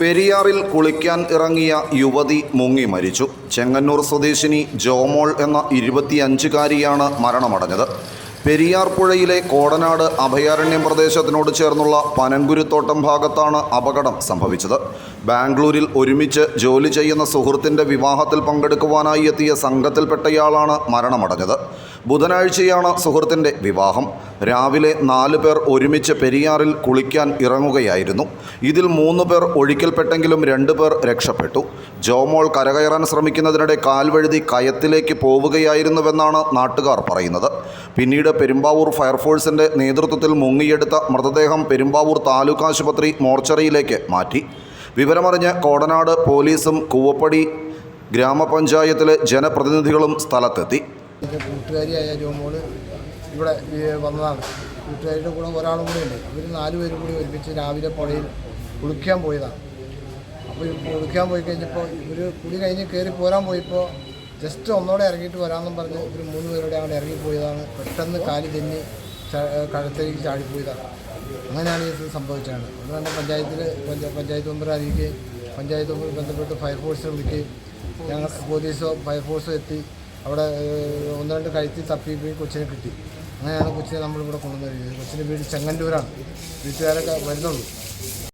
പെരിയാറിൽ കുളിക്കാൻ ഇറങ്ങിയ യുവതി മുങ്ങി മരിച്ചു. ചെങ്ങന്നൂർ സ്വദേശിനി ജോമോൾ എന്ന ഇരുപത്തിയഞ്ചുകാരിയാണ് മരണമടഞ്ഞത്. പെരിയാർ പുഴയിലെ കോടനാട് അഭയാരണ്യം പ്രദേശത്തിനോട് ചേർന്നുള്ള പനങ്കുരുത്തോട്ടം ഭാഗത്താണ് അപകടം സംഭവിച്ചത്. ബാംഗ്ലൂരിൽ ഒരുമിച്ച് ജോലി ചെയ്യുന്ന സുഹൃത്തിന്റെ വിവാഹത്തിൽ പങ്കെടുക്കുവാനായി എത്തിയ സംഘത്തിൽപ്പെട്ടയാളാണ് മരണമടഞ്ഞത്. ബുധനാഴ്ചയാണ് സുഹൃത്തിന്റെ വിവാഹം. രാവിലെ നാല് പേർ ഒരുമിച്ച് പെരിയാറിൽ കുളിക്കാൻ ഇറങ്ങുകയായിരുന്നു. ഇതിൽ മൂന്ന് പേർ ഒഴിക്കൽപ്പെട്ടെങ്കിലും രണ്ട് പേർ രക്ഷപ്പെട്ടു. ജോമോൾ കരകയറാൻ ശ്രമിക്കുന്നതിനിടെ കാൽവഴുതി കയത്തിലേക്ക് പോവുകയായിരുന്നുവെന്നാണ് നാട്ടുകാർ പറയുന്നത്. പിന്നീട് പെരുമ്പാവൂർ ഫയർഫോഴ്സിന്റെ നേതൃത്വത്തിൽ മുങ്ങിയെടുത്ത മൃതദേഹം പെരുമ്പാവൂർ താലൂക്ക് ആശുപത്രി മോർച്ചറിയിലേക്ക് മാറ്റി. വിവരമറിഞ്ഞ് കോടനാട് പോലീസും കൂവപ്പടി ഗ്രാമപഞ്ചായത്തിലെ ജനപ്രതിനിധികളും സ്ഥലത്തെത്തി. ഇവിടെ വന്നതാണ്. കൂട്ടുകാരിയുടെ കൂടെ ഒരാളും കൂടെ ഉണ്ട്. ഇവർ നാലുപേരും കൂടി ഒരുമിച്ച് രാവിലെ പുഴയിൽ കുളിക്കാൻ പോയതാണ്. അപ്പോൾ കുളിക്കാൻ പോയി കഴിഞ്ഞപ്പോൾ ഇവർ കുളി കഴിഞ്ഞ് കയറി പോരാൻ പോയപ്പോൾ ജസ്റ്റ് ഒന്നോടെ ഇറങ്ങിയിട്ട് വരാമെന്നും പറഞ്ഞ് ഒരു മൂന്ന് പേരോടെ അവിടെ ഇറങ്ങിപ്പോയതാണ് പെട്ടെന്ന് കാൽ തെന്നി കഴുത്തേക്ക് ചാടിപ്പോയതാണ് അങ്ങനെയാണ് ഇത് സംഭവിച്ചതാണ് അതുകൊണ്ട് തന്നെ പഞ്ചായത്തിൽ പഞ്ചായത്ത് മെമ്പർ അറിയിക്കുകയും പഞ്ചായത്ത് മെമ്പർ ബന്ധപ്പെട്ട് ഫയർഫോഴ്സിനെ വിളിക്കുകയും ഞങ്ങൾ പോലീസോ ഫയർഫോഴ്സോ എത്തി. അവിടെ ഒന്ന് രണ്ട് കഴുത്തി തപ്പി പോയി കൊച്ചിനെ കിട്ടി. അങ്ങനെയാണ് കൊച്ചിനെ നമ്മളിവിടെ കൊണ്ടുവന്നത്. കൊച്ചിന്റെ വീട് ചെങ്ങന്നൂരാണ്. വീട്ടുകാരൊക്കെ വരുന്നുള്ളൂ.